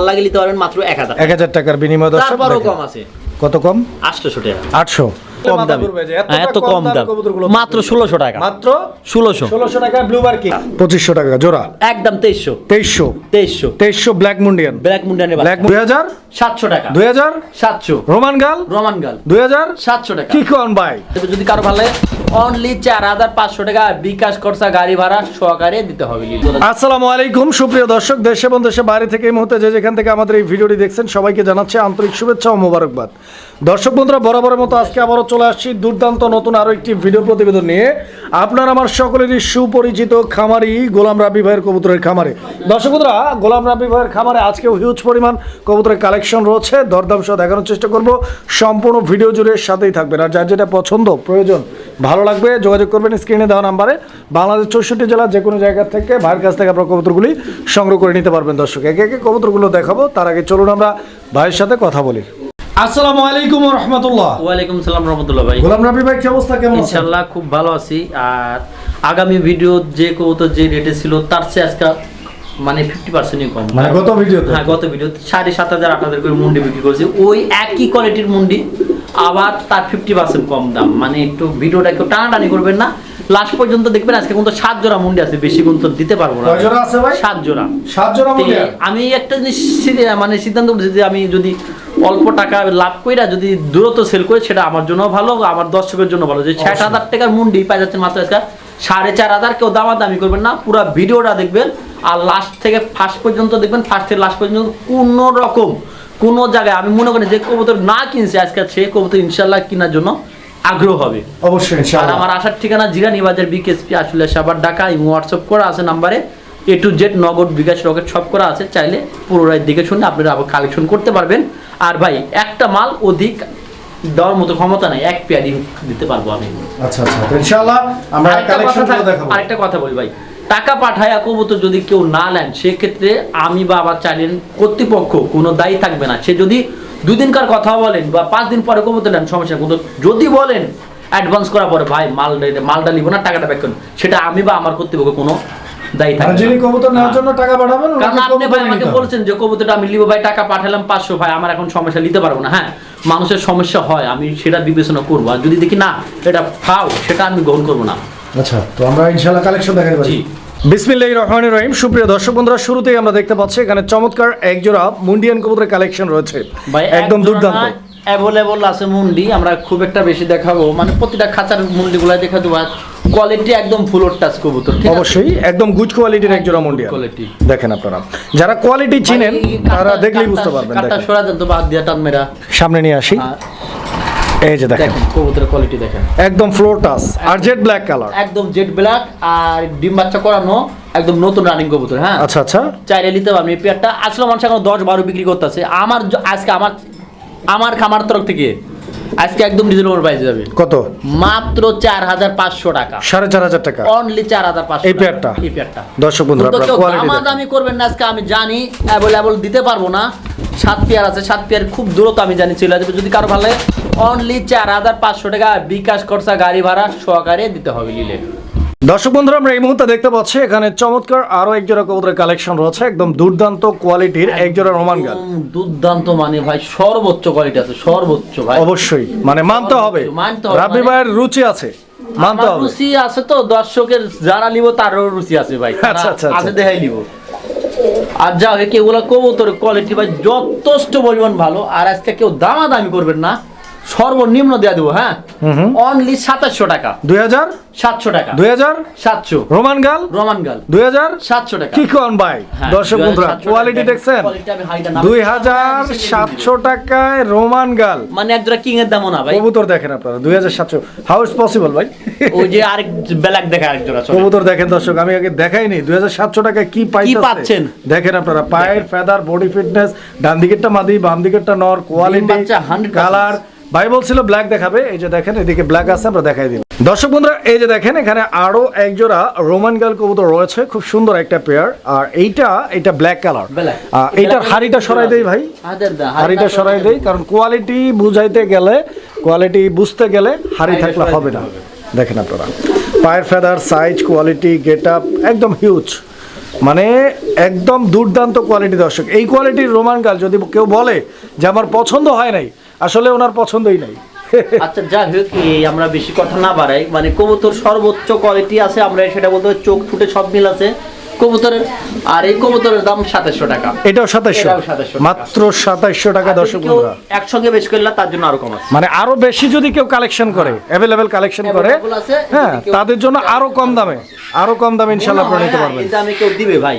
ভালো গেলে পারবেন মাত্র এক হাজার এক হাজার টাকার বিনিময় দর্শক তারপরও কম আছে। কত কম? আটশোশো টাকা। আটশো। কম দামি। হ্যাঁ, এত কম দাম মাত্র ষোলোশো টাকা। মাত্র ষোলোশো। ষোলোশো টাকা ব্লুবার কি পঁচিশশো টাকা জোড়া। একদম তেইশশো। তেইশশো। তেইশশো। তেইশশো ব্ল্যাক মুন্ডিয়ান ব্ল্যাক মুন্ডানে ব্ল্যাক দুই হাজার। সাতশো টাকা। দুই হাজার। সাতশো। রোমান গাল রোমান গাল দুই হাজার। সাতশো টাকা। কি কন ভাই যদি কারও ভালো অনলি চার হাজার পাঁচশো টাকা বিকাশ খরচা গাড়ি ভাড়া সহকারে দিতে হবে আসসালামু আলাইকুম সুপ্রিয় দর্শক দেশে এবং দেশে বাইরে থেকে এই মুহূর্তে যে যেখান থেকে আমাদের এই ভিডিওটি দেখছেন সবাইকে জানাচ্ছে আন্তরিক শুভেচ্ছা ও মোবারকবাদ। দর্শক বন্ধুরা বরাবরের মতো আজকে আবারও চলে আসছি দুর্দান্ত নতুন আরও একটি ভিডিও প্রতিবেদন নিয়ে। আপনার আমার সকলেরই সুপরিচিত খামারি গোলাম রাবি ভাইয়ের কবুতরের খামারে। দর্শক বন্ধুরা, গোলাম রাবি ভাইয়ের খামারে আজকেও হিউজ পরিমাণ কবুতরের কালেকশন রয়েছে। দরদাম সহ দেখানোর চেষ্টা করব। সম্পূর্ণ ভিডিও জুড়ে সাথেই থাকবেন। আর যার যেটা পছন্দ, প্রয়োজন, ভালো লাগবে, যোগাযোগ করবেন স্ক্রিনে দেওয়া নাম্বারে। বাংলাদেশ চৌষট্টি জেলার যে কোনো জায়গা থেকে, ভাইয়ের কাছ থেকে আপনার কবুতরগুলি সংগ্রহ করে নিতে পারবেন দর্শক। একে একে কবুতরগুলো দেখাবো। তার আগে চলুন আমরা ভাইয়ের সাথে কথা বলি। আসসালামু আলাইকুম রহমতুল্লাহ। ওয়ালাইকুম সালাম রহমতুল্লাহ ভাই। গোলাম রাবি ভাই কি অবস্থা? কেমন খুব ভালো আছি। আর আগামী ভিডিও যে কবুতর যে রেটে ছিল তার চেয়ে আজকে মানে ফিফটি পার্সেন্টই কম। মানে গত ভিডিওতে হ্যাঁ গত ভিডিও সাড়ে সাত হাজার আট হাজার করে মুন্ডি বিক্রি করেছি। ওই একই কোয়ালিটির মুন্ডি আবার তার ফিফটি পার্সেন্ট কম দাম। মানে একটু ভিডিওটা একটু টানাটানি করবেন না। লাস্ট পর্যন্ত দেখবেন আজকে কিন্তু সাত জোড়া মুন্ডি আছে। বেশি কিন্তু দিতে পারব না। সাত জোড়া। সাত জোড়া আমি একটা জিনিস মানে সিদ্ধান্ত যে আমি যদি অল্প টাকা লাভ কইরা যদি দূরত্ব সেল করে সেটা আমার জন্য ভালো আমার দর্শকের জন্য ভালো। যে ষাট হাজার টাকার মুন্ডি পাই যাচ্ছে মাত্র আজকে সাড়ে চার হাজার কেউ দামাদামি করবেন না পুরো ভিডিওটা দেখবেন আর লাস্ট থেকে ফার্স্ট পর্যন্ত দেখবেন ফার্স্ট থেকে লাস্ট পর্যন্ত কোনো রকম কোনো জায়গায় আমি মনে করি যে কবুতর না কিনছে আজকে সে কবুতর ইনশাল্লাহ কেনার জন্য আগ্রহ হবে। অবশ্যই আর আমার আসার ঠিকানা জিরানি বাজার বিকেএসপি আসলে সাবার ঢাকা ইমো হোয়াটসঅ্যাপ করা আছে নাম্বারে এ টু জেড নগদ বিকাশ রকেট সব করা আছে চাইলে পুরোটাই দেখে শুনে আপনারা আবার কালেকশন করতে পারবেন। আর ভাই একটা মাল অধিক দেওয়ার মতো ক্ষমতা নাই এক দিতে পারব আমি। আচ্ছা আচ্ছা ইনশাআল্লাহ আমরা কালেকশনগুলো দেখাবো। আরেকটা কথা বলি ভাই টাকা পাঠায় কবুতর যদি কেউ না নেন সেক্ষেত্রে আমি বা আবার চাইলেন কর্তৃপক্ষ কোনো দায়ী থাকবে না। সে যদি দুই দিনকার কথা বলেন বা পাঁচ দিন পরে কবুতর নেন সমস্যা কিন্তু যদি বলেন অ্যাডভান্স করার পরে ভাই মাল মালটা নিব না টাকাটা ব্যাক করুন। সেটা আমি বা আমার কর্তৃপক্ষ কোনো দায়ী মানে থাকবে যিনি কবুতর নেওয়ার জন্য টাকা পাঠাবেন কারণ আপনি ভাই আমাকে বলছেন যে কবুতরটা আমি লিবো ভাই টাকা পাঠালাম পাঁচশো ভাই আমার এখন সমস্যা নিতে পারব না। হ্যাঁ মানুষের সমস্যা হয় আমি সেটা বিবেচনা করব। আর যদি দেখি না এটা ফাও সেটা আমি গ্রহণ করব না। আচ্ছা তো আমরা ইনশাআল্লাহ কালেকশন দেখাতে পারি। জি। বিসমিল্লাহির রহমানির রহিম। সুপ্রিয় দর্শক বন্ধুরা শুরুতেই আমরা দেখতে পাচ্ছি এখানে চমৎকার এক জোড়া মুন্ডিয়ান কবুতরের কালেকশন রয়েছে। ভাই একদম দুর্দান্ত। অ্যাভেলেবল আছে মুন্ডি আমরা খুব একটা বেশি দেখাবো। মানে প্রতিটা খাঁচার মুন্ডিগুলো দেখা দেবো। কোয়ালিটি একদম ফুলোর টাচ কবুতর অবশ্যই একদম গুড কোয়ালিটির এক জোড়া মুন্ডিয়ান কোয়ালিটি দেখেন আপনারা। যারা কোয়ালিটি চিনেন তারা দেখলেই বুঝতে পারবেন কাঁটা সরা দেন তো বাদ দিয়া টান মেরা। সামনে নিয়ে আসি। এই যে দেখেন। দেখেন কবুতরের কোয়ালিটি দেখেন। একদম ফ্লোর টাচ আর জেড ব্ল্যাক কালার একদম জেড ব্ল্যাক আর ডিম বাচ্চা করানো একদম নতুন রানিং কবুতর হ্যাঁ? আচ্ছা আচ্ছা। চাইলে নিতে পারবেন এই পেয়ারটা। আসলে মানুষ এখন দশ বারো বিক্রি করতেছে। আমার আজকে আমার আমার খামার তরফ থেকে আজকে একদম রিজনেবল প্রাইসে যাবে। কত? মাত্র চার হাজার পাঁচশো টাকা। সাড়ে চার হাজার টাকা? অনলি চার হাজার পাঁচশো এই পেয়ারটা? এই পেয়ারটা দর্শক বন্ধুরা আপনারা কোয়ালিটি দামাদামি করবেন না আজকে আমি জানি অ্যাভেলেবল দিতে পারব না। সাত পেয়ার আছে সাত পেয়ার খুব দূরত আমি জানি চলে যাবে যদি কারও ভালো লাগে অনলি চার হাজার পাঁচশো টাকা বিকাশ খরচা গাড়ি ভাড়া সহকারে দিতে হবে নিলে। দর্শক বন্ধুরা আমরা এই মুহূর্তে দেখতে পাচ্ছি এখানে চমৎকার আরও এক জোড়া কবুতরের কালেকশন রয়েছে একদম দুর্দান্ত কোয়ালিটির এক জোড়া রোমান গাল। দুর্দান্ত মানে ভাই সর্বোচ্চ কোয়ালিটি আছে সর্বোচ্চ ভাই। অবশ্যই মানে মানতে হবে। মানতে হবে, রাব্বি মানে- ভাইয়ের রুচি আছে মানতে হবে। রুচি আছে তো দর্শকের যারা নিব তারও রুচি আছে ভাই আচ্ছা, আচ্ছা, আচ্ছা। আছে দেখাই নিব। আর যা হোক এগুলো কবুতর কোয়ালিটি ভাই যথেষ্ট পরিমাণ ভালো আর আজকে কেউ দামাদামি করবেন না। সর্বনিম্ন দেওয়া দেবো হ্যাঁ? অনলি সাতাশশো টাকা। দুই হাজার? সাতশো টাকা। দুই হাজার? সাতশো। রোমান গাল? রোমান গাল। দুই হাজার? সাতশো টাকা। কি কন ভাই হ্যাঁ, দর্শক বন্ধুরা কোয়ালিটি দেখছেন? দুই হাজার সাতশো টাকায় রোমান গাল। মানে একজোড়া কিং এর দামও না ভাই। কবুতর দেখেন আপনারা দুই হাজার সাতশো। হাউ ইজ পসিবল ভাই? ওই যে আরেক ব্ল্যাক দেখা আরেক জোড়া কবুতর দেখেন দর্শক আমি আগে দেখাইনি। দুই হাজার সাতশো টাকায় কি পাচ্ছেন? দেখেন আপনারা পায়ের ফেদার বডি ফিটনেস ডান দিকেরটা মাদি বাম দিকেরটা নর কোয়ালিটি বাচ্চা 100% কালার ভাই বলছিল ব্ল্যাক দেখাবে এই যে দেখেন এদিকে ব্ল্যাক আছে আমরা দেখাই দিব দর্শক বন্ধুরা এই যে দেখেন এখানে আরও একজোড়া রোমান গাল কবুতর রয়েছে খুব সুন্দর একটা পেয়ার আর এইটা এটা ব্ল্যাক কালার। এইটার হাড়িটা সরাই দেই ভাই। হাড়িটা সরাই দেই কারণ কোয়ালিটি বুঝাইতে গেলে কোয়ালিটি বুঝতে গেলে হাড়ি থাকলে হবে না। দেখেন আপনারা পায়ের feather size quality get up একদম হিউজ মানে একদম দুর্দান্ত কোয়ালিটি দর্শক। এই কোয়ালিটির রোমান গাল যদি কেউ বলে যে আমার পছন্দ হয় নাই আসলে ওনার পছন্দই নাই। আচ্ছা যাই হোক আমরা বেশি কথা না বাড়াই। মানে কবুতর সর্বোচ্চ কোয়ালিটি আছে আমরা সেটা বলতে চোখ ফুটে সব মিল আছে। কবুতরের আর এই কবুতরের দাম সাতাশশো টাকা। এটাও সাতাইশশো এটাও 2700 টাকা। মাত্র সাতাইশশো টাকা দর্শক একসঙ্গে বেশি করলে তার জন্য আরও কম আছে। মানে আরও বেশি যদি কেউ কালেকশন করে অ্যাভেলেবেল কালেকশন করে হ্যাঁ তাদের জন্য আরও কম দামে আরও কম দামে ইনশাল্লাহ আপনারা নিতে পারবেন। এই দামে কেউ দিবে ভাই।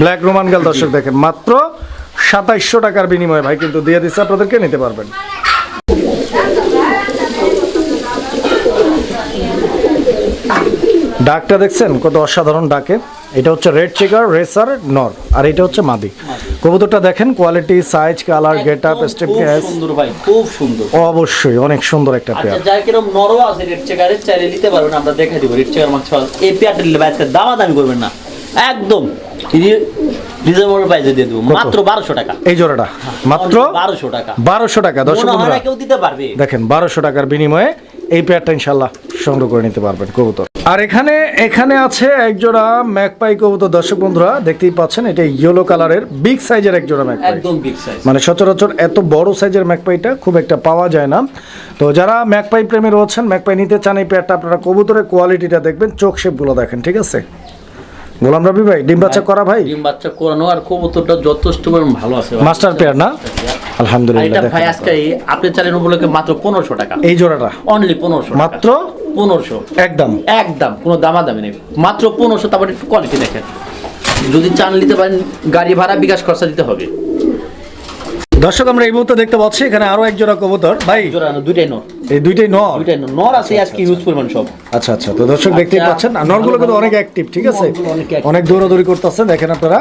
ব্ল্যাক রোমান গাল দর্শক দেখেন মাত্র সাতাইশশো টাকার বিনিময়ে ভাই কিন্তু দিয়ে দিচ্ছে আপনাদেরকে নিতে পারবেন। ডাকটা দেখছেন? কত অসাধারণ ডাকে। এটা হচ্ছে রেড চেকার রেসার নর আর এটা হচ্ছে মাদি। কবুতরটা দেখেন quality size colour get up step খুব সুন্দর ভাই খুব সুন্দর। অবশ্যই অনেক সুন্দর একটা আচ্ছা পেয়ার। যার কিরম নরও আছে রেড চেকারের চাইলে নিতে পারবেন আমরা দেখাই দিব। রেড চেকার মাছ এই পেয়ারটা নিলে ভাই আজকে দামা দামি করবেন না। একদম। রিজনেবল প্রাইসে দিয়ে দেবো। মাত্র বারোশো টাকা। এই জোড়াটা? মাত্র বারোশো টাকা। বারোশো টাকা দর্শক বন্ধুরা। কেউ দিতে পারবে। দেখেন বারোশো টাকার বিনিময়ে এই পেয়ারটা ইনশাল্লাহ সংগ্রহ করে নিতে পারবেন কবুতর। আর এখানে এখানে আছে ম্যাকপাই কবুতর। দর্শক বন্ধুরা দেখতেই পাচ্ছেন এটা ইয়েলো কালারের বিগ সাইজের ম্যাকপাই একদম বিগ সাইজ মানে সচরাচর এত বড় সাইজের ম্যাকপাইটা খুব একটা পাওয়া যায় না। তো যারা ম্যাকপাই প্রেমী রয়েছেন ম্যাকপাই নিতে চান এই পেয়ারটা আপনারা কবুতরের কোয়ালিটিটা দেখবেন চোখ শেপগুলো দেখেন ঠিক আছে? গোলাম রবি ভাই ডিম বাচ্চা করা ভাই? ডিম বাচ্চা করানো আর কবুতরটা যথেষ্ট পরিমাণ ভালো আছে মাস্টার পেয়ার না? আলহামদুলিল্লাহ এটা ভাই আজকে আপনি চালেন উপলক্ষে মাত্র 1500 টাকা। এই জোড়াটা? অনলি 1500 মাত্র? 1500 একদম। একদম কোনো দামাদামি নেই। মাত্র 1500 তারপরে একটু কোয়ালিটি দেখেন। যদি চান নিতে পারেন গাড়ি ভাড়া বিকাশ খরচা দিতে হবে। দর্শক আমরা এই মুহূর্তে দেখতে পাচ্ছি এখানে আরও এক জোড়া কবুতর। ভাই জোড়ানো দুইটাই নর। এই দুইটাই নর? দুইটাই নর। নর আছে আজকে ইউজ পরিমাণ সব। আচ্ছা আচ্ছা তো দর্শক দেখতেই আচ্ছা। পাচ্ছেন আর নরগুলো কিন্তু অনেক অ্যাক্টিভ ঠিক আছে? অনেক দৌড়াদৌড়ি করতেছে দেখেন আপনারা।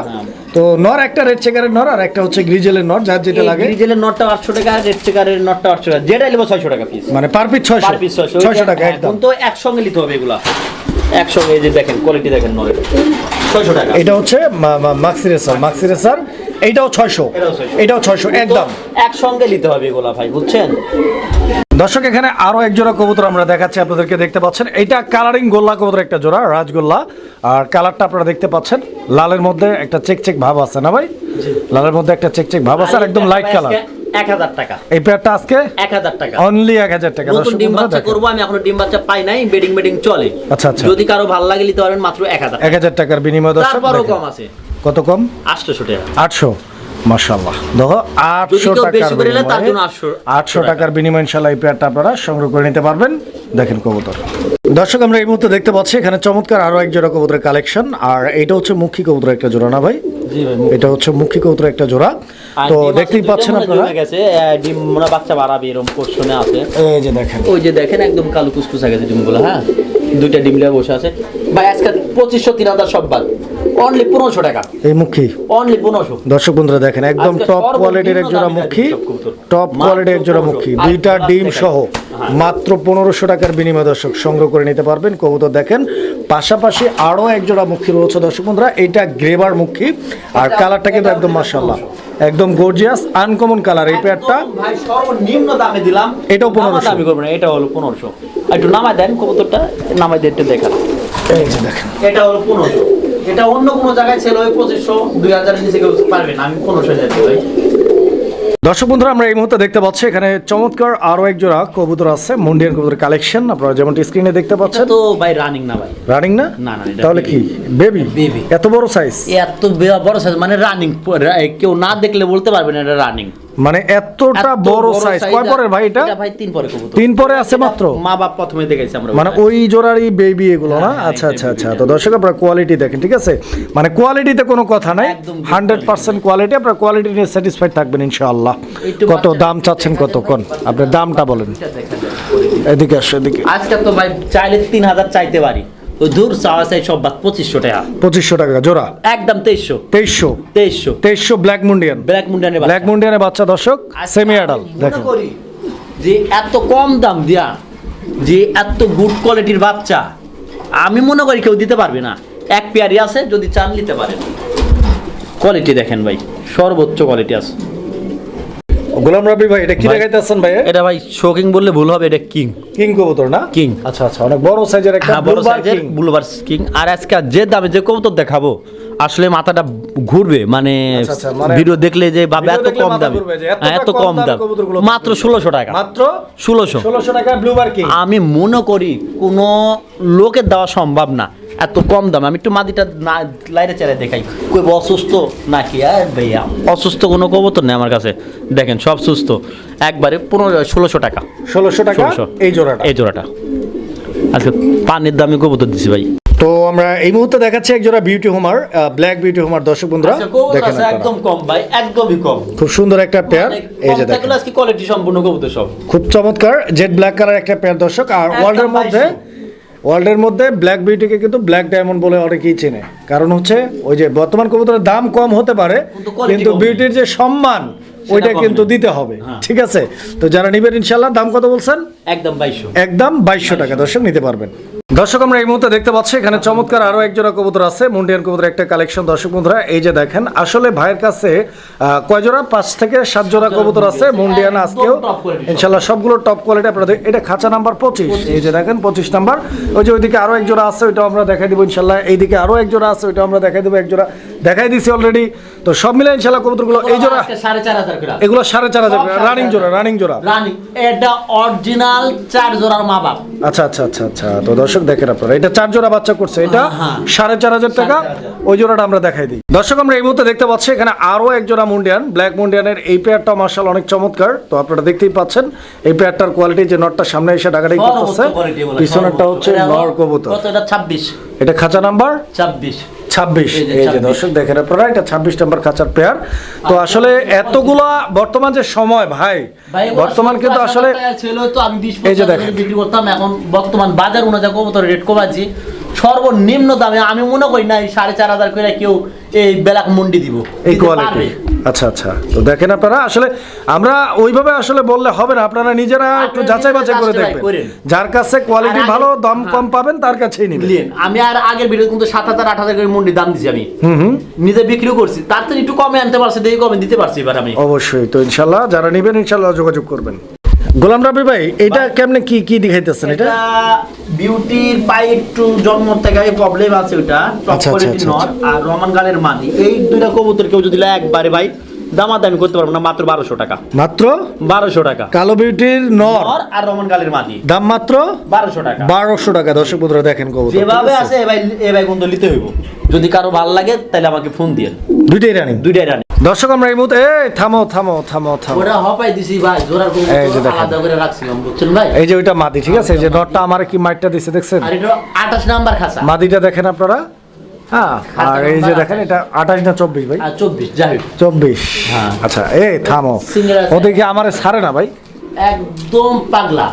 তো নর একটা রেড চেকারের নর আর একটা হচ্ছে গ্রিজেলের নর যার যেটা লাগে। গ্রিজেলের নটটা আটশো টাকা রেড চেকারের নটটা আটশো টাকা। যেটা নেব ছয়শো টাকা পিস মানে পার পিস ছয়শো। পার পিস ছয়শো। ছয়শো টাকা একদম। এখন তো একসঙ্গে নিতে হবে এগুলা। একসঙ্গে এই যে দেখেন কোয়ালিটি দেখেন নরের। ছয়শো টাকা। এটা হচ্ছে মাক্সি রেসার মাক্সি রেসার এইটাও ছয়শো। এটাও ছয়শো। একদম। একসঙ্গে নিতে হবে এগুলা ভাই বুঝছেন? দর্শক এখানে আরও এক জোড়া কবুতর আমরা দেখাচ্ছি আপনাদেরকে দেখতে পাচ্ছেন। এটা কালারিং গোল্লা কবুতর একটা জোড়া রাজগোল্লা আর কালারটা আপনারা দেখতে পাচ্ছেন লালের মধ্যে একটা চেক চেক ভাব আছে না ভাই? লালের মধ্যে একটা চেক চেক ভাব আছে আর একদম লাইট কালার এক হাজার টাকা। এই পেয়ারটা আজকে এক হাজার টাকা। অনলি এক হাজার টাকা। নতুন দর্শক ডিম বাচ্চা করব আমি এখনও ডিম বাচ্চা পাই নাই বেডিং বেডিং চলে। আচ্ছা, আচ্ছা। যদি কারও ভালো লাগে নিতে মাত্র এক হাজার এক হাজার টাকার বিনিময় দর্শক কম আছে। কত কম? আটশোশো টাকা। আটশো? মাশাল্লাহ দেখো আটশো টাকার বেশি করে নেয়, তার জন্য বিনিময়ে 800 আটশো টাকার বিনিময় ইনশাল্লাহ এই পেয়ারটা আপনারা সংগ্রহ করে নিতে পারবেন। দেখেন কবুতর। দর্শক আমরা এই মুহূর্তে দেখতে পাচ্ছি এখানে চমৎকার আরও এক জোড়া কবুতরের কালেকশন আর এটা হচ্ছে মুখী কবুতরের একটা জোড়া না ভাই? এটা হচ্ছে মুখী কবুতরের একটা জোড়া। তো দেখতেই পাচ্ছেন আপনারা। গেছে ডিম মনে বাচ্চা বাড়াবে এরকম পোর্শনে আছে। এই যে দেখেন। ওই যে দেখেন একদম কালো কুসকুসা গেছে ডিমগুলো হ্যাঁ? দুইটা ডিম বসে আছে। ভাই আজকে পঁচিশশো তিন হাজার সব বাদ। অনলি পনেরোশো টাকা। এই মুখী। অনলি পনেরোশো। দর্শক বন্ধুরা দেখেন একদম টপ কোয়ালিটির এক জোড়া মুখী টপ কোয়ালিটির এক জোড়া মুখী। দুইটা ডিম সহ হ্যাঁ। মাত্র পনেরোশো টাকার বিনিময় দর্শক সংগ্রহ করে নিতে পারবেন। কবুতর দেখেন পাশাপাশি আরও এক জোড়া মুখী রয়েছে দর্শক বন্ধুরা। এটা গ্রেভার মুখী আর কালারটা কিন্তু একদম মার্শাল্লাহ একদম গর্জিয়াস আনকমন কালার এই পেয়ারটা ভাই সর্বনিম্ন দামে দিলাম। এটাও 1500 দামি করবেন এটা হলো পনেরোশো। একটু নামাই দেন কবুতরটা নামাই দিয়ে একটু দেখান। এই যে দেখেন। এটা হলো পনেরোশো। এটা অন্য কোনো জায়গায় ছেলে হয় পঁচিশশো দুই হাজার নিচে কেউ পারবে না। আমি পনেরোশো যাচ্ছি ভাই দর্শক বন্ধুরা আমরা এই মুহূর্তে দেখতে পাচ্ছি এখানে চমৎকার আরও এক জোড়া কবুতর আছে মন্ডিয়ান কবুতর কালেকশন আপনারা যেমনটি স্ক্রিনে দেখতে পাচ্ছেন। তো ভাই রানিং না ভাই। রানিং না? না, না, তাহলে কি? বেবি বেবি এত বড় সাইজ এত বড় সাইজ মানে রানিং কেউ না দেখলে বলতে পারবে না এটা রানিং মানে এতটা বড় সাইজ কয় পরের ভাই এটা? ভাই তিন পরে কবুতর। তিন পরে আছে মাত্র? মা বাপ প্রথমে দেখেছি আমরা মানে ওই জোড়ারই বেবি এগুলো না? হ্যাঁ, আচ্ছা আচ্ছা আচ্ছা। তো দর্শক আপনারা কোয়ালিটি দেখেন ঠিক আছে? মানে কোয়ালিটিতে কোনো কথা নাই। হান্ড্রেড পার্সেন্ট কোয়ালিটি আপনার কোয়ালিটি নিয়ে স্যাটিসফাইড থাকবেন ইনশাআল্লাহ। কত দাম চাচ্ছেন কত কোন? আপনার দামটা বলেন। এদিকে আসো এদিকে। আজকে তো ভাই চাইলে তিন হাজার চাইতে পারি। ওই দূর চাওয়া চাই সব বাদ পঁচিশশো টাকা। পঁচিশশো টাকা জোড়া? একদম তেইশশো। তেইশশো? তেইশশো। তেইশশো ব্ল্যাক মুন্ডিয়ান ব্ল্যাক মুন্ডানে ব্ল্যাক মুন্ডিয়ানের বাচ্চা দর্শক সেমি অ্যাডাল করি যে এত কম দাম দিয়া যে এত গুড কোয়ালিটির বাচ্চা আমি মনে করি কেউ দিতে পারবে না। এক পেয়ারই আছে যদি চান নিতে পারেন। কোয়ালিটি দেখেন ভাই সর্বোচ্চ কোয়ালিটি আছে। গোলাম রবি ভাই এটা কি দেখাইতেছেন ভাই এটা ভাই শোকিং বললে ভুল হবে এটা কিং। কিং কবুতর না? King। আচ্ছা আচ্ছা অনেক বড় সাইজের একটা হ্যাঁ বড় সাইজের বুলবার কিং। আর আজকে যে দামে যে কবুতর দেখাবো আসলে মাথাটা ঘুরবে মানে আচ্ছা, আচ্ছা, মানে ভিডিও দেখলে যে ভাবে এত কম মাথা দাম। হ্যাঁ, এত কম দাম মাত্র। ষোলোশো টাকা। মাত্র ষোলোশো। ষোলোশো টাকা ব্লুবার কি আমি মনে করি কোনো লোকের দেওয়া সম্ভব না। এত কম দাম। আমি একটু মাদিটা না লাইরে চালাই দেখাই। কই অসুস্থ? নাকি আর ভাইয়া অসুস্থ কোনো কবুতর নেই আমার কাছে। দেখেন সব সুস্থ। একবারে পনেরো ষোলোশো টাকা। ষোলোশো টাকা? এই জোড়াটা? এই জোড়াটা। আজকে পানির দামে কবুতর দিছি ভাই। তো আমরা এই মুহূর্তে দেখাচ্ছি এক জোড়া beauty homer black beauty homer দর্শক বন্ধুরা। আচ্ছা, দেখেন একদম কম ভাই একদমই কম। খুব সুন্দর একটা পেয়ার এই যে দেখেন। আজকে কোয়ালিটি সম্পূর্ণ কবুতর সব। খুব চমৎকার জেড ব্ল্যাক কালার একটা পেয়ার দর্শক। আর ওয়ার্ল্ডের মধ্যে ওয়ার্ল্ডের মধ্যে ব্ল্যাক বিউটিকে কিন্তু ব্ল্যাক ডায়মন্ড বলে অনেকেই চেনে। কারণ হচ্ছে ওই যে বর্তমান কবুতরের দাম কম হতে পারে কিন্তু। বিউটির যে সম্মান ওইটা কিন্তু দিতে হবে। হ্যাঁ। ঠিক আছে? তো যারা নিবেন ইনশাল্লাহ দাম কত বলছেন? একদম বাইশশো। একদম বাইশশো টাকা। দর্শক নিতে পারবেন। দর্শক আমরা এই মুহূর্তে দেখতে পাচ্ছি এখানে চমৎকার আরও একজোড়া কবুতর আছে মুন্ডিয়ান কবুতর একটা কালেকশন দর্শক বন্ধুরা এই যে দেখেন আসলে ভাইয়ের কাছে কয়জোড়া? পাঁচ থেকে সাত জোড়া কবুতর আছে মুন্ডিয়ান আজকেও। ইনশাল্লাহ সবগুলো টপ কোয়ালিটি আপনারা দেখ- এটা খাঁচা নাম্বার পঁচিশ। এই যে দেখেন পঁচিশ নাম্বার ওই যে ওইদিকে আরও একজোড়া আছে ওইটা আমরা দেখাই দিব ইনশাল্লাহ এইদিকে আরও একজোড়া আছে ওইটা আমরা দেখাই দেবো এক জোড়া দেখাই দিছি অলরেডি তো সব মিলে ইনশাল্লাহ কবুতরগুলো এই জোড়া এগুলো সাড়ে চার হাজার রানিং জোড়া রানিং জোড়া। রানি এটা অরিজিনাল চার জোড়ার মা বাপ। আচ্ছা আচ্ছা আচ্ছা আচ্ছা। তো দর্শক দেখেন আপনারা এটা চার জোড়া বাচ্চা করছে। এটা হ্যাঁ। সাড়ে চার হাজার টাকা। ওই জোড়াটা আমরা দেখাই দিই। দর্শক আমরা এই মুহূর্তে দেখতে পাচ্ছি এখানে আরও এক জোড়া মুন্ডিয়ান। ব্ল্যাক মুন্ডিয়ানের এই পেয়ারটা মার্শাল অনেক চমৎকার। তো আপনারা দেখতেই পাচ্ছেন এই পেয়ারটার কোয়ালিটি যে নটটা সামনে এসে ডাকাডাকি করতেছে। পিছনেরটা হচ্ছে নর কবুতর। কত? এটা ছাব্বিশ। এটা খাঁচা নাম্বার ছাব্বিশ। ছাব্বিশ। এই যে এই যে 26 দর্শক দেখেন আপনারা এটা ছাব্বিশ নম্বর খাঁচার পেয়ার। তো আসলে এতগুলা বর্তমান যে সময় ভাই বর্তমান কিন্তু আসলে টাকা ছিল তো আমি এই যে দেখেন। বিক্রি করতাম এখন বর্তমান বাজার অনুযায়ী কত রেট কমাচ্ছি। সর্বনিম্ন দামে আমি মনে করি না এই সাড়ে চার হাজার করে কেউ এই বেলাক মন্ডি দিব। এই কোয়ালিটি। আচ্ছা আচ্ছা। তো দেখেন আপনারা আসলে আমরা ওইভাবে আসলে বললে হবে না। আপনারা নিজেরা একটু যাচাই বাছাই করে দেখবেন। যার কাছে কোয়ালিটি ভালো দাম হ্যাঁ। কম পাবেন তার কাছেই নেবেন। আমি আর আগের ভিডিও কিন্তু সাত হাজার আট হাজার করে মন্ডি দাম দিছি আমি। হুম হুম। নিজে বিক্রিও করছি। তার তো একটু কমে আনতে পারছি দেখি কমে দিতে পারছি এবার আমি। অবশ্যই। তো ইনশাল্লাহ যারা নেবেন ইনশাল্লাহ যোগাযোগ করবেন। গোলাম রাবি ভাই এটা কেমনে কি কি দেখাইতেছেন এটা বিউটির পাই একটু জন্ম থেকে প্রবলেম আছে ওটা টপ আচ্ছা, কোয়ালিটি আচ্ছা, নট আর রমান গালের মাদি এই দুইটা কবুতর কেউ যদি একবারে ভাই দামাদামি করতে পারব না মাত্র বারোশো টাকা। মাত্র? বারোশো টাকা। কালো বিউটির নর? আর রমান গালের মাদি। দাম মাত্র? বারোশো টাকা। বারোশো টাকা দর্শক বন্ধুরা দেখেন কবুতর। যেভাবে আছে? এ ভাই এ ভাই কিন্তু নিতে হইব। যদি কারও ভালো লাগে তাহলে আমাকে ফোন দিয়ে দুইটাই রানি। দুইটাই রানি। দর্শক আমরা এই মুহূর্তে এই থামো থামো থামো থামো। ওটা হপাই দিছি ভাই যে কবুতর আলাদা করে রাখছিলাম বুঝছেন ভাই? এই যে ওইটা মাদি ঠিক আছে? এই যে নটটা আমার কি মাইটটা দিছে দেখছেন? আর এটা আঠাশ নাম্বার খাসা মাদিটা দেখেন আপনারা। হ্যাঁ আর এই যে দেখেন এটা আঠাশ না চব্বিশ ভাই? চব্বিশ যাই হোক চব্বিশ। হ্যাঁ। আচ্ছা এই থামো। Single আছে। ওদিকে আমার ছাড়ে না ভাই। একদম পাগলা।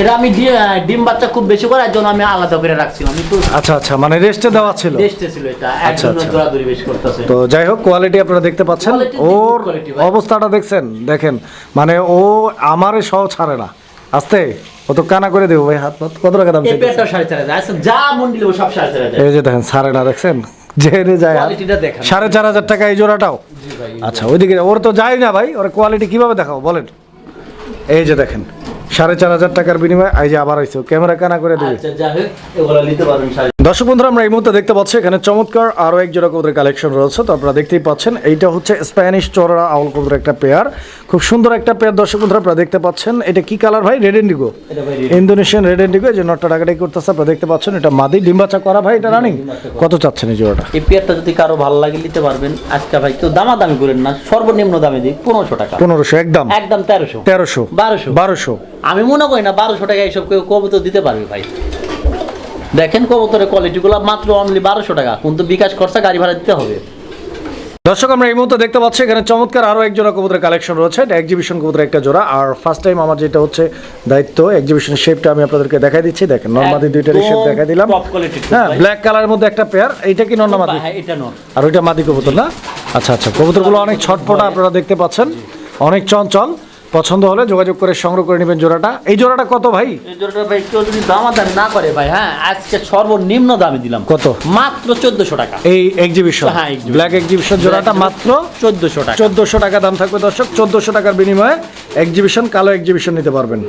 এটা আমি ডিম বাচ্চা খুব বেশি করার জন্য আমি আলাদা করে রাখছিলাম। একটু আচ্ছা আচ্ছা মানে রেস্টে দেওয়া ছিল। দেশতে ছিল এটা। আচ্ছা, আচ্ছা। দৌড়াদৌড়ি বেশ করতেছে। তো যাই হোক কোয়ালিটি আপনারা দেখতে পাচ্ছেন। ওর। অবস্থাটা দেখছেন দেখেন। মানে ও আমারে সহ ছাড়ে না। আস্তে। ও তো কানা করে দেবো ভাই হাত পাত কত টাকা দাম এই আচ্ছা যা মন্ডি দেবো সব সাড়ে চার হাজার। এই যে দেখেন না দেখছেন? জেনে যায়। সাড়ে চার হাজার টাকা এই জোড়াটাও? আচ্ছা ওইদিকে ওর তো যায় না ভাই ওর কোয়ালিটি কীভাবে দেখাও বলেন? এই যে দেখেন সাড়ে চার হাজার টাকার বিনিময়ে এই যে আবার হয়েছে ক্যামেরা কানা করে দেবে। দর্শক বন্ধুরা আমরা এই মুহূর্তে দেখতে পাচ্ছি এখানে চমৎকার আরও এক জোড়া কবুতরের কালেকশন রয়েছে। তো আপনারা দেখতেই পাচ্ছেন এইটা হচ্ছে স্প্যানিশ চড়া আউল কবুতরের একটা পেয়ার। খুব সুন্দর একটা পেয়ার দর্শক বন্ধুরা আপনারা দেখতে পাচ্ছেন এটা কি কালার ভাই? রেড ভাই ইন্দোনেশিয়ান রেড ইন্ডিগো যে নটটা টাকাটাই করতেছে আপনারা দেখতে পাচ্ছেন এটা মাদি ডিম্বাচা করা ভাই এটা রানিং কত চাচ্ছেন এই জোড়াটা? এই পেয়ারটা যদি কারও ভালো লাগে নিতে পারবেন। আজকে ভাই কেউ দামাদামি করেন না সর্বনিম্ন দামে দিই পনেরোশো টাকা। পনেরোশো একদম। একদম তেরোশো। তেরোশো। বারোশো। বারোশো। আমি মনে করি না বারোশো টাকা এইসব কেউ কবুতর দিতে পারবে ভাই। দেখেন কবুতরের কোয়ালিটিগুলো মাত্র অনলি বারোশো টাকা কিন্তু বিকাশ খরচা গাড়ি ভাড়া দিতে হবে। দর্শক আমরা এই মুহূর্তে দেখতে পাচ্ছি এখানে চমৎকার আরও এক জোড়া কবুতরের কালেকশন রয়েছে এটা এক্সিবিশন কবুতরের একটা জোড়া আর ফার্স্ট টাইম আমার যেটা হচ্ছে দায়িত্ব এক্সিবিশন শেপটা আমি আপনাদেরকে দেখাই দিচ্ছি দেখেন নর্মাদি দুইটার শেপ দেখাই দিলাম। হ্যাঁ ব্ল্যাক কালারের মধ্যে একটা পেয়ার এইটা কি নর্মাদি হ্যাঁ এটা নয় আর ওইটা মাদি কবুতর না? আচ্ছা আচ্ছা কবুতরগুলো অনেক ছটফটা আপনারা দেখতে পাচ্ছেন অনেক চঞ্চল। পছন্দ হলে যোগাযোগ করে সংগ্রহ করে নেবেন জোড়াটা। এই জোড়াটা কত ভাই? এই জোড়াটা ভাই কেউ যদি দামাদামি না করে ভাই হ্যাঁ আজকে সর্বনিম্ন দামে দিলাম। কত? মাত্র চোদ্দশো টাকা। এই এক্সিবিশন হ্যাঁ, exhibition। ব্ল্যাক এক্সিবিশন জোড়াটা মাত্র চোদ্দশো টাকা। চোদ্দোশো টাকা দাম থাকবে দর্শক চোদ্দোশো টাকার বিনিময়ে এক্সিবিশন কালো এক্সিবিশন নিতে পারবেন।